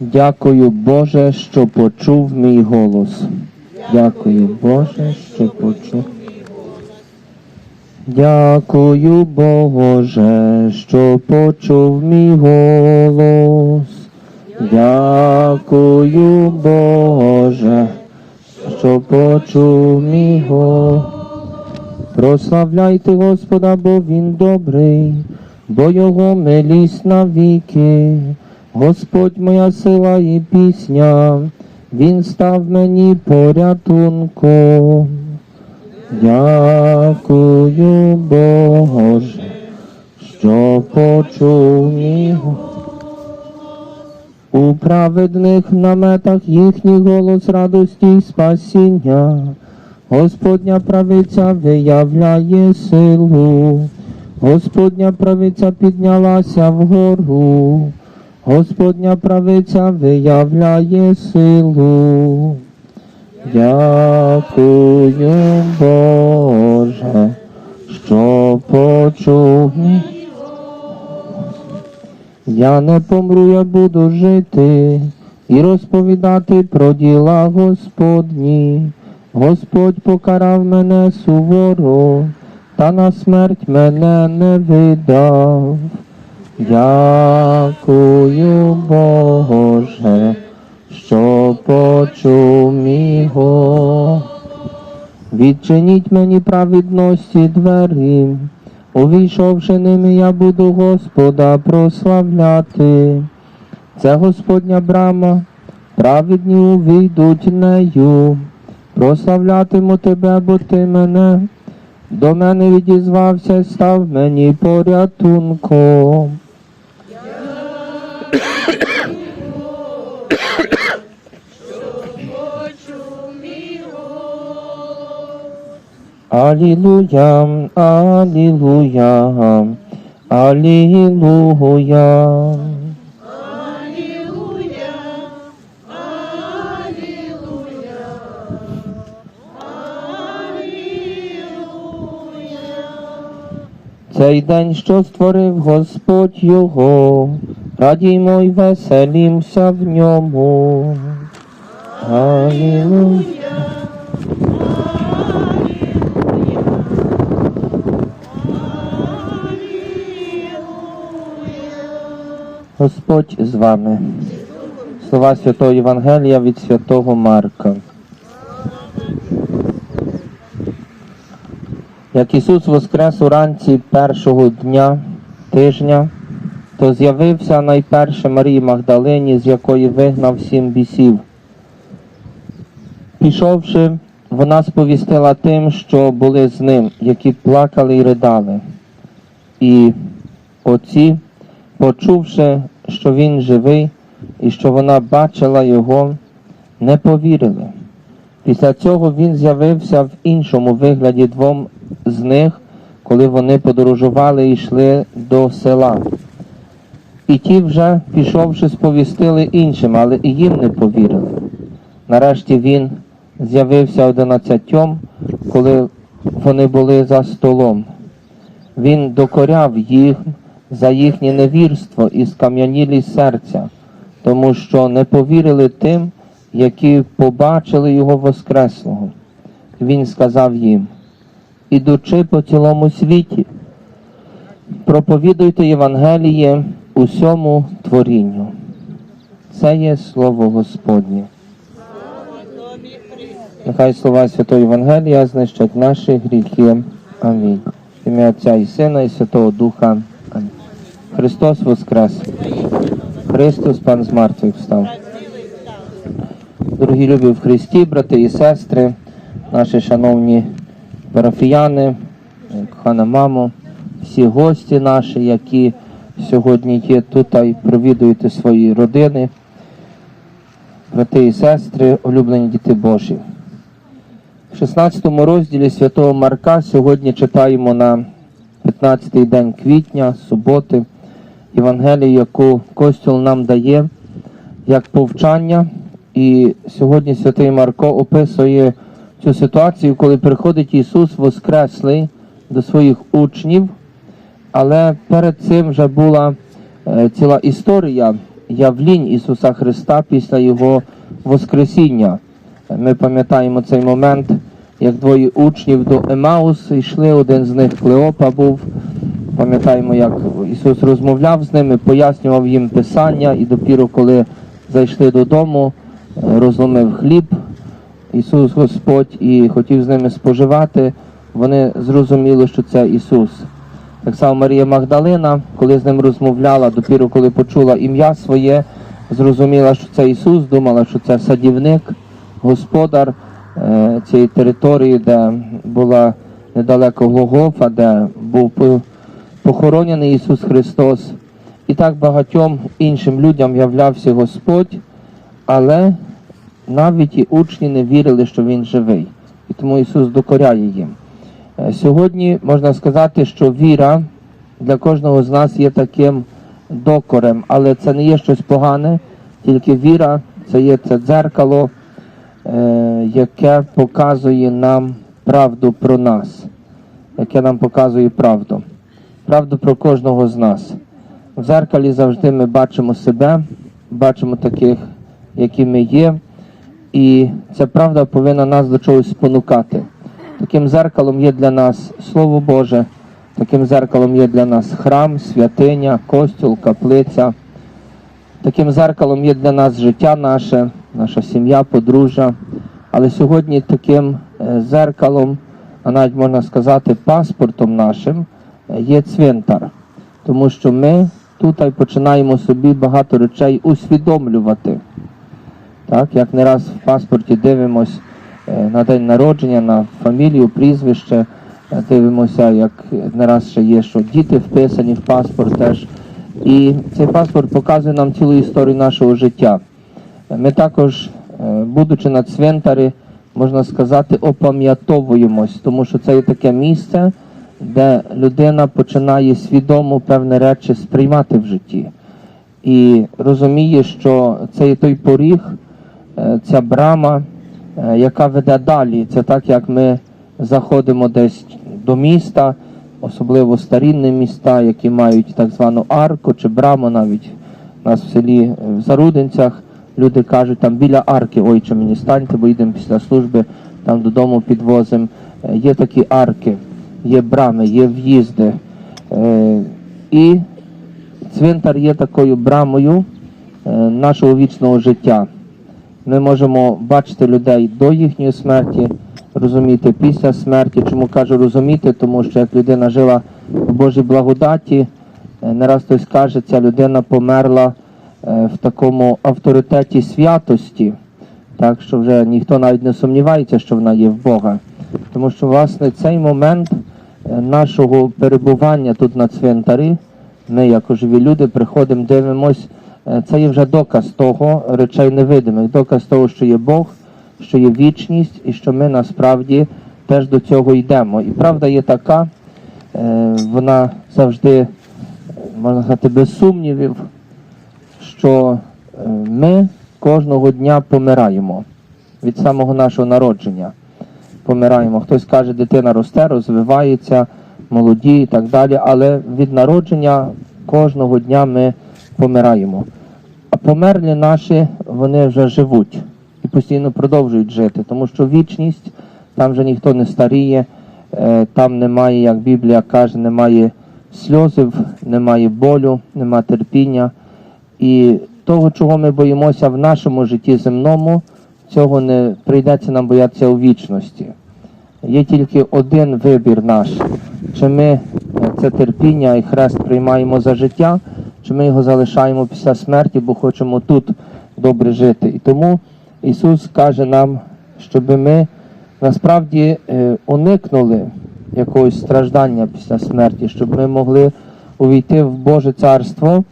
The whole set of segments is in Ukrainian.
Дякую, Боже, що почув мій голос. Дякую, Боже, що почув. Дякую, Боже, що почув мій голос. Дякую, Боже, що почув мій голос. Прославляйте Господа, бо Він добрий, бо Його милість навіки. Господь моя сила і пісня, Він став мені порятунком. Дякую, Боже, що почув мій. У праведних наметах їхній голос радості й спасіння. Господня правиця виявляє силу, Господня правиця піднялася вгору, Господня правиця виявляє силу. Дякую, Боже, що почув. я не помру, я буду жити і розповідати про діла Господні. Господь покарав мене суворо, та на смерть мене не видав. Дякую, Боже, що почув мій голос. Відчиніть мені праведності двері, увійшовши ними, я буду Господа прославляти. Це Господня брама, праведні увійдуть нею. Прославлятиму тебе, бо ти мене, до мене відізвався, став мені порятунком. Алілуя, алілуя, алілуя. Цей день, що створив Господь його, радіймо й веселімся в ньому. Господь з вами. Слова Святого Євангелія від Святого Марка. Як Ісус воскрес уранці першого дня тижня, то з'явився найперше Марії Магдалині, з якої вигнав сім бісів. Пішовши, вона сповістила тим, що були з ним, які плакали й ридали. І оці, почувши, що він живий і що вона бачила його, не повірили. Після цього він з'явився в іншому вигляді двом з них, коли вони подорожували і йшли до села. І ті вже, пішовши, сповістили іншим, але і їм не повірили. Нарешті він з'явився одинадцятьом, коли вони були за столом. Він докоряв їх за їхнє невірство і скам'янілість серця, тому що не повірили тим, які побачили його Воскреслого. Він сказав їм, ідучи по цілому світі, проповідуйте Євангеліє усьому творінню. Це є слово Господнє. Нехай слова Святого Євангелія знищать наші гріхи. Амінь. Ім'я Отця і Сина, і Святого Духа. Амінь. Христос Воскрес! Христос, Пан з мертвих встав. Дорогі любі в Христі, брати і сестри, наші шановні парафіяни, кохана мамо, всі гості наші, які сьогодні є тут і провідуєте свої родини, брати і сестри, улюблені діти Божі. В 16 розділі Святого Марка сьогодні читаємо на 15-й день квітня, суботи, Євангелію, яку Костюл нам дає як повчання. І сьогодні святий Марко описує цю ситуацію, коли приходить Ісус Воскреслий до своїх учнів, але перед цим вже була е, ціла історія, явлінь Ісуса Христа після Його Воскресіння. Ми пам'ятаємо цей момент, як двоє учнів до Емаус йшли, один з них Клеопа був. Пам'ятаємо, як Ісус розмовляв з ними, пояснював їм Писання, і допіру, коли зайшли додому, е, розломив хліб, Ісус Господь і хотів з ними споживати, вони зрозуміли, що це Ісус. Так само Марія Магдалина, коли з ним розмовляла, допіру, коли почула ім'я своє, зрозуміла, що це Ісус, думала, що це садівник, господар е, цієї території, де була недалеко Голгофа, де був похоронений Ісус Христос. І так багатьом іншим людям являвся Господь, але навіть і учні не вірили, що Він живий. І тому Ісус докоряє їм. Е, Сьогодні можна сказати, що віра для кожного з нас є таким докорем, але це не є щось погане, тільки віра це є це дзеркало, е, яке показує нам правду про нас, яке нам показує правду. Правду про кожного з нас. В дзеркалі завжди ми бачимо себе, бачимо таких, які ми є, і ця правда повинна нас до чогось спонукати. Таким зеркалом є для нас Слово Боже, таким зеркалом є для нас храм, святиня, костюл, каплиця. Таким зеркалом є для нас життя наше, наша сім'я, подружжя. Але сьогодні таким е, зеркалом, а навіть можна сказати, паспортом нашим е, є цвинтар. Тому що ми тут починаємо собі багато речей усвідомлювати. Так, як не раз в паспорті дивимось е, на день народження, на фамілію, прізвище, е, дивимося, як не раз ще є, що діти вписані в паспорт теж. І цей паспорт показує нам цілу історію нашого життя. Ми також, е, будучи на цвинтарі, можна сказати, опам'ятовуємось, тому що це є таке місце, де людина починає свідомо певні речі сприймати в житті. І розуміє, що це є той поріг, ця брама, е, яка веде далі. Це так, як ми заходимо десь до міста, особливо старінні міста, які мають так звану арку чи браму навіть у нас в селі е, в Зарудинцях. Люди кажуть, там біля арки, ойче мені станьте, бо йдемо після служби, там додому підвозимо. Е, Є такі арки, є брами, є в'їзди. Е, І цвинтар є такою брамою е, нашого вічного життя. Ми можемо бачити людей до їхньої смерті, розуміти після смерті. Чому кажу розуміти? Тому що як людина жила в Божій благодаті, е, не раз хтось каже, ця людина померла е, в такому авторитеті святості, так що вже ніхто навіть не сумнівається, що вона є в Бога. Тому що, власне, цей момент е, нашого перебування тут на цвинтарі, ми, як живі люди, приходимо, дивимось, це є вже доказ того, речей невидимих, доказ того, що є Бог, що є вічність і що ми насправді теж до цього йдемо. І правда є така, е, вона завжди, е, можна сказати, без сумнівів, що е, ми кожного дня помираємо від самого нашого народження. Помираємо. Хтось каже, дитина росте, розвивається, молоді і так далі, але від народження кожного дня ми помираємо. А померлі наші, вони вже живуть і постійно продовжують жити, тому що вічність, там вже ніхто не старіє, е, там немає, як Біблія каже, немає сльозів, немає болю, немає терпіння. І того, чого ми боїмося в нашому житті земному, цього не прийдеться нам боятися у вічності. Є тільки один вибір наш. Чи ми е, це терпіння і хрест приймаємо за життя, чи ми його залишаємо після смерті, бо хочемо тут добре жити. І тому Ісус каже нам, щоб ми насправді е, уникнули якогось страждання після смерті, щоб ми могли увійти в Боже Царство,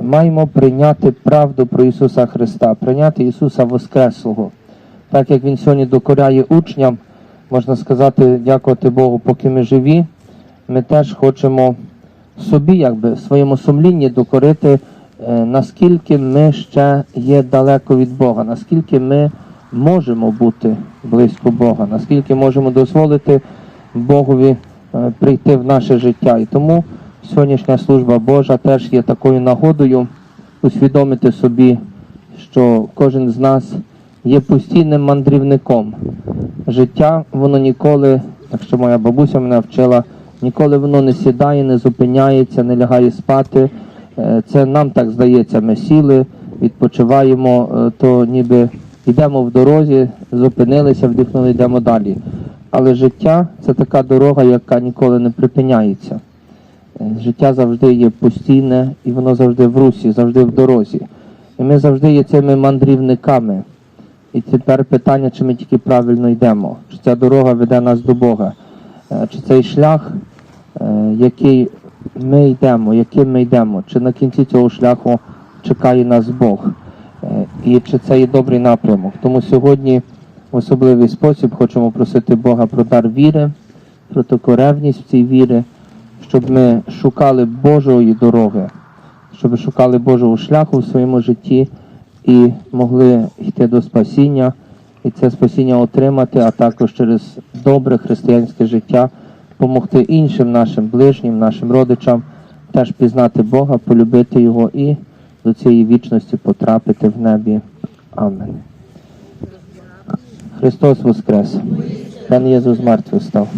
маємо прийняти правду про Ісуса Христа, прийняти Ісуса Воскреслого. Так як Він сьогодні докоряє учням, можна сказати, дякувати Богу, поки ми живі, ми теж хочемо собі, якби в своєму сумлінні докорити, е, наскільки ми ще є далеко від Бога, наскільки ми можемо бути близько Бога, наскільки можемо дозволити Богові е, прийти в наше життя. І тому сьогоднішня служба Божа теж є такою нагодою усвідомити собі, що кожен з нас є постійним мандрівником. Життя, воно ніколи, якщо моя бабуся мене вчила, ніколи воно не сідає, не зупиняється, не лягає спати. Е, Це нам так здається, ми сіли, відпочиваємо, е, то ніби йдемо в дорозі, зупинилися, вдихнули, йдемо далі. Але життя це така дорога, яка ніколи не припиняється. Е, Життя завжди є постійне і воно завжди в русі, завжди в дорозі. І ми завжди є цими мандрівниками. І тепер питання, чи ми тільки правильно йдемо, чи ця дорога веде нас до Бога, чи цей шлях, е, який ми йдемо, яким ми йдемо, чи на кінці цього шляху чекає нас Бог, Е, і чи це є добрий напрямок. Тому сьогодні в особливий спосіб хочемо просити Бога про дар віри, про таку ревність в цій вірі, щоб ми шукали Божої дороги, щоб шукали Божого шляху в своєму житті і могли йти до спасіння, і це спасіння отримати, а також через добре християнське життя допомогти іншим нашим ближнім, нашим родичам теж пізнати Бога, полюбити Його і до цієї вічності потрапити в небі. Амен. Христос Воскрес! Пан Єзус мертвий став.